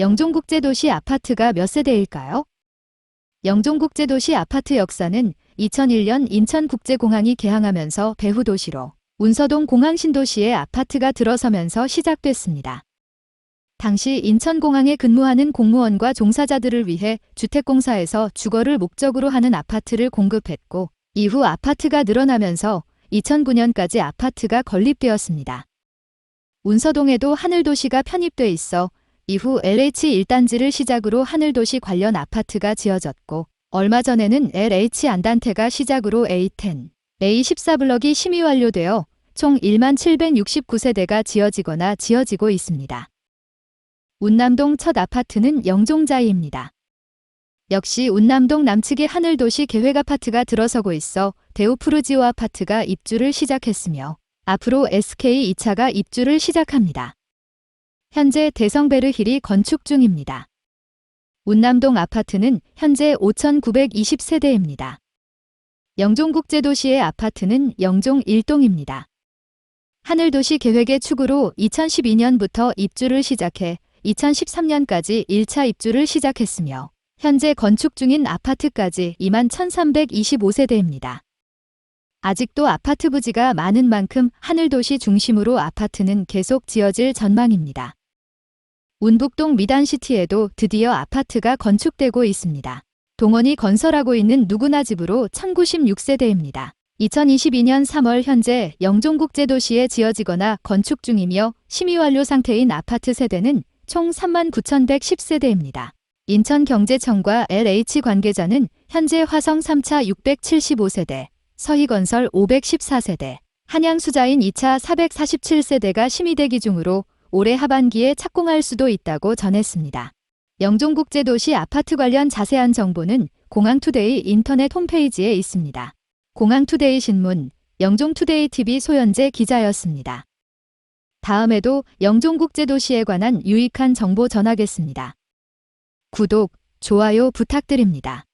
영종국제도시 아파트가 몇 세대일까요? 영종국제도시 아파트 역사는 2001년 인천국제공항이 개항하면서 배후 도시로 운서동 공항 신도시에 아파트가 들어서면서 시작됐습니다. 당시 인천공항에 근무하는 공무원과 종사자들을 위해 주택공사에서 주거를 목적으로 하는 아파트를 공급했고 이후 아파트가 늘어나면서 2009년까지 아파트가 건립되었습니다. 운서동에도 하늘도시가 편입돼 있어 이후 LH 1단지를 시작으로 하늘도시 관련 아파트가 지어졌고 얼마 전에는 LH 안단테가 시작으로 A10, A14블럭이 심의 완료되어 총 1만 769세대가 지어지거나 지어지고 있습니다. 운남동 첫 아파트는 영종자이입니다. 역시 운남동 남측의 하늘도시 계획 아파트가 들어서고 있어 대우푸르지오 아파트가 입주를 시작했으며 앞으로 SK 2차가 입주를 시작합니다. 현재 대성베르힐이 건축 중입니다. 운남동 아파트는 현재 5,920세대입니다. 영종국제도시의 아파트는 영종 1동입니다. 하늘도시 계획의 축으로 2012년부터 입주를 시작해 2013년까지 1차 입주를 시작했으며 현재 건축 중인 아파트까지 2만 1,325세대입니다. 아직도 아파트 부지가 많은 만큼 하늘도시 중심으로 아파트는 계속 지어질 전망입니다. 운북동 미단시티에도 드디어 아파트가 건축되고 있습니다. 동원이 건설하고 있는 누구나 집으로 1096세대입니다. 2022년 3월 현재 영종국제도시에 지어지거나 건축 중이며 심의 완료 상태인 아파트 세대는 총 39,110세대입니다. 인천경제청과 LH 관계자는 현재 화성 3차 675세대, 서희건설 514세대, 한양수자인 2차 447세대가 심의대기 중으로 올해 하반기에 착공할 수도 있다고 전했습니다. 영종국제도시 아파트 관련 자세한 정보는 공항투데이 인터넷 홈페이지에 있습니다. 공항투데이 신문, 영종투데이 TV 소연재 기자였습니다. 다음에도 영종국제도시에 관한 유익한 정보 전하겠습니다. 구독, 좋아요 부탁드립니다.